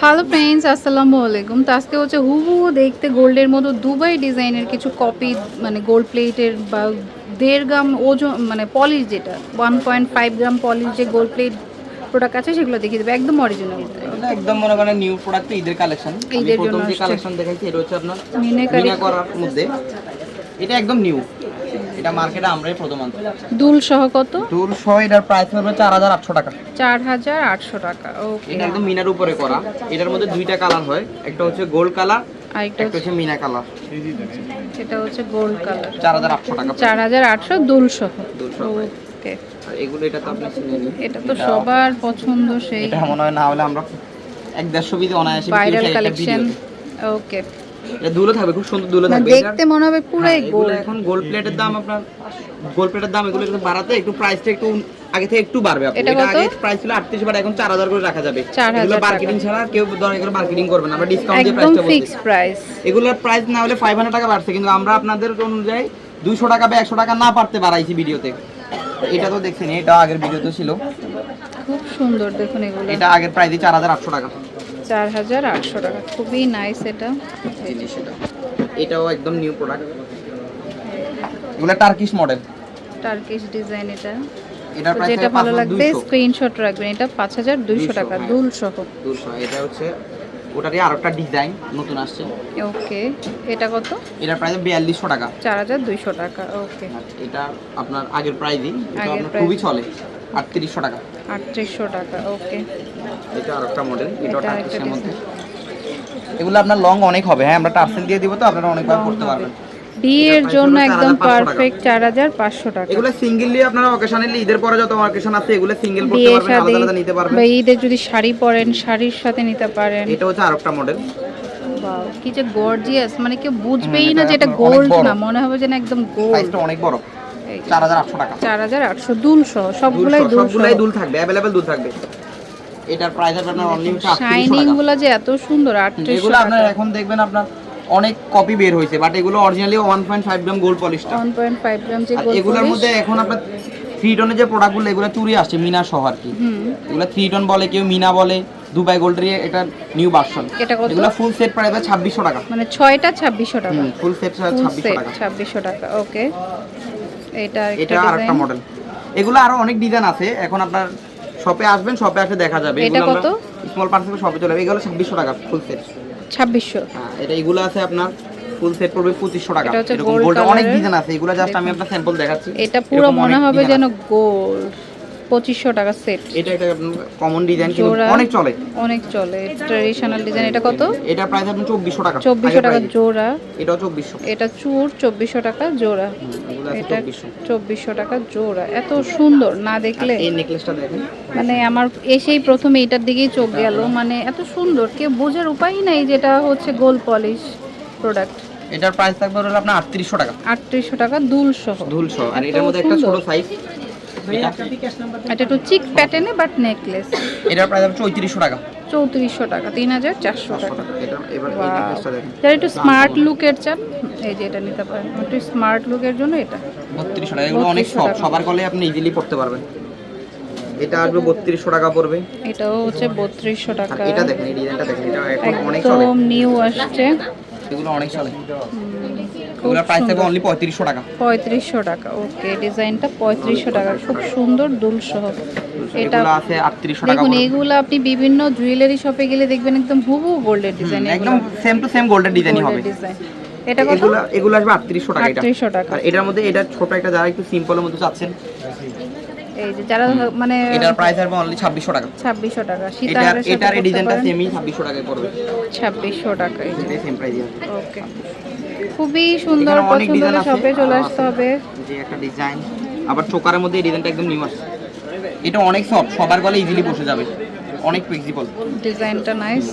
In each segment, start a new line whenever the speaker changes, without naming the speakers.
Hello friends আসসালামু আলাইকুম। তো আজকে হচ্ছে হুবহু দেখতে গোল্ডের মতো দুবাই ডিজাইনের কিছু কপি মানে গোল্ড প্লেটের বা দেড় গ্রাম ওজন মানে পলিশ যেটা one point five gram polish যে গোল্ড প্লেট প্রোডাক্ট আছে সেগুলো দেখিয়ে দেবে। একদম অরিজিনাল
একদম মনে করেন নিউ প্রোডাক্ট তো ঈদের কালেকশন
ঈদের জন্য
যে কালেকশন দেখাইছি এটা হচ্ছে আপনার
মিনাকারি।
করার মধ্যে। এটা একদম নিউ এটা মার্কেটে আমরাই প্রথম আনছি
দুল সহ কত?
টুল সহ এটার প্রাইস হবে চার হাজার আটশো টাকা।
চার হাজার আটশো টাকা ওকে।
এটা একদম মিনার উপরে করা। এটার মধ্যে দুইটা কালার হয় একটা হচ্ছে গোল্ড কালার
আরেকটা
একটা হচ্ছে মিনা কালার
এটা হচ্ছে গোল্ড কালার
চার হাজার আটশো টাকা
চার হাজার আটশো দুল সহ।
দুল সহ।
ওকে।
আর এগুলো এটা তো আপনি চিনেন
এটা তো সবার পছন্দ সেই।
এটা মনে হয় না হলে আমরা এক দেড়শো বিধি অনায়াসে
ভাইরাল কালেকশন ওকে।
এটা দুলো থাকবে খুব সুন্দর দুলো
মানে
থাকবে।
দেখতে মনে হবে পুরাই
হ্যাঁ,
গোল্ড।
এখন গোল্ড প্লেটের দাম আপনার গোল্ড প্লেটের দাম এগুলো একটু বাড়াতে একটু প্রাইসটা একটু আগে থেকে একটু বাড়বে।
এটা
আগে প্রাইস ছিল 38 বাট এখন 4000 করে রাখা যাবে। এগুলো মার্কেটিং ছাড়া কেউ ধরেন এগুলো মার্কেটিং করবে না আমরা ডিসকাউন্ট দিয়ে প্রাইসটা বলছি
ফিক্স প্রাইস
এগুলোর প্রাইস না হলে 500 টাকা বাড়ছে কিন্তু আমরা আপনাদের অনুযায়ী 200 টাকা বা 100 টাকা না পারতে বাড়াইছি ভিডিওতে। এটা তো দেখছেন এটা আগের ভিডিওতে ছিল।
খুব সুন্দর দেখুন এগুলো।
এটা আগের প্রাইসই 4800 টাকা।
চার হাজার আটশো টাকা। খুবই নাইস এটা।
এই যে সেটা। এটাও একদম নিউ প্রোডাক্ট এগুলো টার্কিশ মডেল
টার্কিশ ডিজাইন এটা। যেটা ভালো লাগবে স্ক্রিনশট রাখবেন। এটা পাঁচ হাজার দুইশো
200
টাকা
হ্যাঁ।
দুল সহ
200 এটা হচ্ছে ওটারই আরেকটা ডিজাইন নতুন আসছে।
ওকে। এটা কত?
এটার প্রাইস বিয়াল্লিশশো টাকা।
চার হাজার দুইশো টাকা ওকে।
এটা আপনার আগের এটা
আগের
খুবই চলে আটত্রিশশো টাকা।
আটত্রিশশো টাকা ওকে।
এটা আরেকটা মডেল এটা টার্কিশের মধ্যে। এগুলো আপনার লং অনেক হবে হ্যাঁ আমরা টার্সেল দিয়ে দিব তো আপনারা অনেকবার করতে পারবেন।
বিয়ের জন্য একদম পারফেক্ট চার হাজার পাঁচশো টাকা।
এগুলো সিঙ্গেললি আপনারা অকেশনালি ঈদের পরে যত অকেশন আছে এগুলো সিঙ্গেল
বিয়ে
পারবেন আলাদা আলাদা নিতে পারবেন।
বা ঈদের যদি শাড়ি পরেন শাড়ির সাথে নিতে পারেন।
এটা হচ্ছে আরেকটা মডেল
কি যে গর্জিয়াস মানে কেউ বুঝবেই না যে এটা গোল্ড না মনে হবে যে না একদম গোল্ড
অনেক বড়। চার হাজার আটশো টাকা।
চার হাজার আটশো দুল সহ সবগুলাই দুল
সবগুলাই দুল থাকবে অ্যাভেলেবেল দুল থাকবে। এটার প্রাইস আপনার অনলি হচ্ছে আটত্রিশশো
শাইনিংগুলো যে এত সুন্দর
এগুলো আপনার এখন দেখবেন আপনার অনেক কপি বের হয়েছে বাট এগুলো originally one point five gram gold পলিশটা
one point five gram যে গোল্ড
এগুলোর মধ্যে এখন আপনার থ্রি টনের যে প্রোডাক্টগুলো এগুলো চুরি আসছে মিনা সহ আর কি।
হুম।
এগুলো থ্রি টন বলে কেউ মিনা বলে দুবাই গোল্ডের এটা নিউ ভার্সন
এটা কত?
এগুলো ফুল সেট প্রাইস ছাব্বিশশো টাকা।
মানে ছয়টা ছাব্বিশশো টাকা।
ফুল সেট
ফুল
ছাব্বিশশো
সেট
টাকা।
ছাব্বিশশো টাকা ওকে এটা
এটা
একটা
আর একটা
ডিজাইন
মডেল এগুলো আরও অনেক ডিজাইন আছে। এখন আপনার শপে আসবেন শপে আসে দেখা যাবে।
এটা কত?
স্মল পার্সেল শপে চলে যাবে। এগুলো ছাব্বিশশো টাকা ফুল সেট
ছাব্বিশশো।
হ্যাঁ এটা এগুলো আছে আপনার ফুল সেট পড়বে পঁচিশশো টাকা।
এটা
এরকম গোল্ড অনেক ডিজাইন আছে। এগুলো জাস্ট আমি আপনার স্যাম্পল দেখাচ্ছি।
এটা পুরো মনে হবে যেন গোল্ড পঁচিশশো টাকা সেট
এটা একটা কমন ডিজাইন কিন্তু অনেক চলে।
অনেক চলে। ট্রেডিশনাল ডিজাইন এটা কত?
এটা প্রাইস আপনি চব্বিশশো টাকা।
চব্বিশশো টাকা জোড়া।
এটাও চব্বিশশো।
এটা চুর চব্বিশশো টাকা জোড়া। এটা
চব্বিশশো।
টাকা জোড়া। এত সুন্দর না দেখলে
এই নেকলেসটা দেখেন।
মানে আমার এসেই প্রথমে এটার দিকেই চোখ গেল। মানে এত সুন্দর কেউ বোঝার উপায় নাই যেটা হচ্ছে গোল পলিশ প্রোডাক্ট
এটার প্রাইস থাকবে হলো আপনার আটত্রিশশো টাকা।
আটত্রিশশো টাকা দুল সহ
দুলশো। আর এটার মধ্যে একটা ছোট সাইজ
এটা একটু চিক প্যাটার্নে বাট নেকলেস
এটার প্রাইস হবে চৌত্রিশশো টাকা।
চৌত্রিশশো টাকা তিন হাজার চারশো টাকা। যারা একটু স্মার্ট লুকের চান এই যে এটা নিতে পারেন। একটু স্মার্ট লুকের জন্য এটা।
বত্রিশশো টাকা। এগুলো অনেক সব
টাকা।
সবার কলে আপনি ইজিলি পড়তে পারবেন। এটা আসবে বত্রিশশো টাকা পড়বে।
এটাও হচ্ছে বত্রিশশো টাকা।
এটা দেখেন এই ডিজাইনটা দেখেন। এটা এখন অনেক চলে।
নিউ আসছে।
এগুলো অনেক চলে।
খুব
প্রাইস থাকবে অনলি পঁয়ত্রিশশো টাকা।
পঁয়ত্রিশশো টাকা ওকে ডিজাইনটা পঁয়ত্রিশশো টাকা খুব সুন্দর দুল সহ এটা
এগুলো আছে আটত্রিশশো টাকা
দেখুন এগুলো আপনি বিভিন্ন জুয়েলারি শপে গেলে দেখবেন একদম হুবু গোল্ডের ডিজাইন
একদম সেম টু সেম গোল্ডের ডিজাইনই হবে।
এটা কত?
এগুলো এগুলো আসবে আটত্রিশশো টাকা এটা।
টাকা।
আর এটার মধ্যে এটা ছোট একটা যারা একটু সিম্পলের মধ্যে চাচ্ছেন
এই যে যারা মানে
এটার প্রাইস আসবে অনলি ছাব্বিশশো টাকা।
ছাব্বিশশো টাকা
এটার
সীতাহারের সাথে
এটার এই ডিজাইনটা সেমই টাকায় পড়বে।
ছাব্বিশশো টাকা এই যে
সেম প্রাইস আছে।
ওকে খুবই সুন্দর শপে চলে আসতে হবে।
যে একটা ডিজাইন আবার চোকারের মধ্যে এই ডিজাইনটা একদম নিউ আসছে। এটা অনেক সফট সবার গলে ইজিলি বসে যাবে। অনেক ফ্লেক্সিবল
ডিজাইনটা নাইস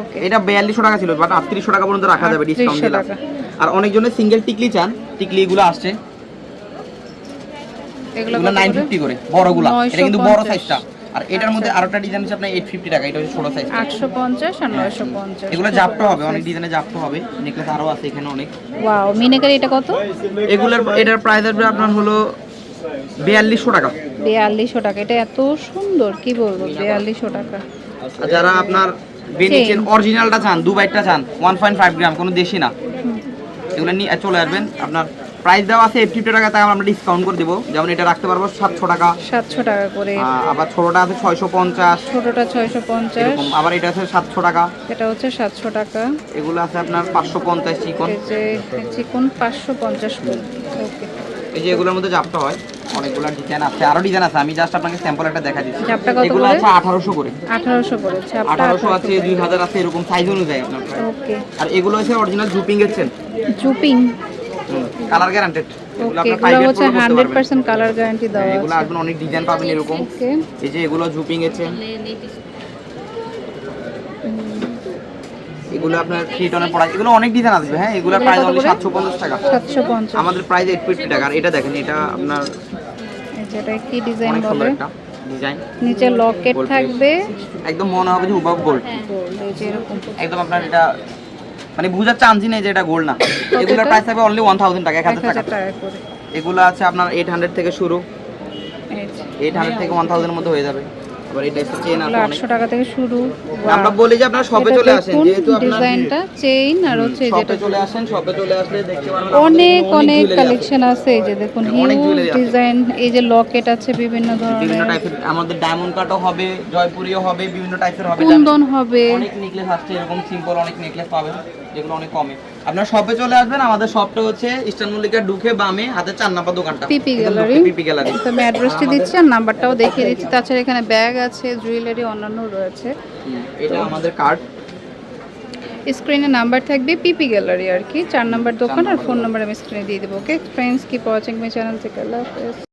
ওকে
এটা বিয়াল্লিশশো টাকা ছিল বাট আটত্রিশশো টাকা পর্যন্ত রাখা যাবে ডিসকাউন্ট
3800
দিলাম। আর অনেকজনের সিঙ্গেল টিকলি চান। টিকলি এগুলো আসছে।
এগুলো
এগুলো
কত
নাইন
করে?
ফিফটি করে এটা কিন্তু বড় সাইজটা আর এটার মধ্যে আরেকটা ডিজাইন আছে আপনার এইট ফিফটি টাকা এটা হচ্ছে ছোট সাইজ
আটশো পঞ্চাশ আর নয়শো পঞ্চাশ।
এগুলো জাপটা হবে অনেক ডিজাইনে জাপটা হবে। নেকলেস আরও আছে এখানে অনেক।
ওয়াও মিনেকারি এটা কত?
এগুলোর এটার প্রাইস আসবে আপনার হলো বিয়াল্লিশশো টাকা।
বিয়াল্লিশশো টাকা। এটা এত সুন্দর কি বলব? বিয়াল্লিশশো টাকা।
আর যারা আপনার বেনিচেন অরিজিনালটা চান দুবাইটা চান ওয়ান পয়েন্ট ফাইভ গ্রাম কোনো দেশি না। এগুলো নিয়ে চলে আসবেন আপনার প্রাইস দেওয়া আছে ফিফটি টাকা তাই আমরা ডিসকাউন্ট করে দেবো। যেমন এটা রাখতে পারব সাতশো টাকা।
সাতশো টাকা করে।
আবার ছোটোটা আছে ছয়শো পঞ্চাশ।
ছোটটা ছয়শো পঞ্চাশ।
আবার এটা আছে সাতশো টাকা।
এটা হচ্ছে সাতশো টাকা।
এগুলো আছে আপনার পাঁচশো পঞ্চাশ চিকন।
চিকন পাঁচশো পঞ্চাশ ওকে।
এই যে এগুলোর মধ্যে জাপটা হয়। অনেকগুলো ডিজাইন আছে। আরও ডিজাইন আছে। আমি জাস্ট আপনাকে স্যাম্পল একটা দেখা দিচ্ছি। এগুলো আছে আঠারোশো করে।
আঠারোশো করে। ছাপটা
আঠারোশো আছে দুই হাজার আছে এরকম সাইজ অনুযায়ী আপনার।
ওকে।
আর এগুলো হচ্ছে অরিজিনাল জুপিং এর চেন
জুপিং।
কালার গ্যারান্টেড এগুলো প্রাইভেট
হচ্ছে কালার গ্যারান্টি দেওয়া
এগুলো আসবেন অনেক ডিজাইন পাবেন এরকম। এই যে এগুলো জুপিং এর চেন এগুলো আপনার থ্রি টনের পড়া এগুলো অনেক ডিজাইন আসবে হ্যাঁ?
এগুলো
প্রাইস অনলি
করে?
সাতশো পঞ্চাশ টাকা।
সাতশো পঞ্চাশ।
আমাদের প্রাইস এইট ফিফটি টাকা। আর এটা দেখেন এটা আপনার
যেটা কি ডিজাইন বলে?
ডিজাইন
নিচে লকেট থাকবে।
একদম মনে হবে যে হুবাব গোল্ড
গোল্ড এই যে এরকম।
একদম আপনার এটা মানে বুঝার চান্সই নেই যে এটা গোল্ড না। এগুলোর প্রাইস থাকবে অনলি ওয়ান থাউজেন্ড টাকা এক হাজার টাকা। এগুলো আছে আপনার এইট হান্ড্রেড থেকে শুরু। এইট হান্ড্রেড থেকে ওয়ান থাউজেন্ডের মধ্যে হয়ে যাবে। আবার এটা হচ্ছে চেন আছে অনেক।
আটশো টাকা থেকে শুরু।
আমরা বলি যে আপনারা শপে চলে আসেন যেহেতু আপনার
ডিজাইনটা চেইন আর হচ্ছে এই যেটা
চলে আসেন শপে চলে আসলে দেখতে পারবেন
অনেক অনেক কালেকশন আছে। এই যে দেখুন হিউজ ডিজাইন এই যে লকেট আছে বিভিন্ন
বিভিন্ন টাইপের আমাদের ডায়মন্ড কাটও হবে জয়পুরিও হবে বিভিন্ন টাইপের হবে
কুন্দন হবে।
অনেক নেকলেস আসছে এরকম সিম্পল অনেক নেকলেস পাবেন। যেগুলো অনেক কমে আপনার শপে চলে আসবেন আমাদের শপটা হচ্ছে ইস্টার্ন মল্লিকার ঢুকে বামে হাতে চার নাম্বার দোকানটা।
PP gallery.
PP gallery.
তো আমি অ্যাড্রেসটি দিচ্ছি আর নাম্বারটাও দেখিয়ে দিচ্ছি। তাছাড়া এখানে ব্যাগ আছে জুয়েলারি অন্যান্য রয়েছে।
এটা আমাদের কার্ড
স্ক্রিনে নাম্বার থাকবে পিপি গ্যালারি আর কি। চার নাম্বার দোকান আর ফোন নাম্বার আমি স্ক্রিনে দিয়ে দেবো okay friends keep watching my channel থেকে আল্লাহ হাফেজ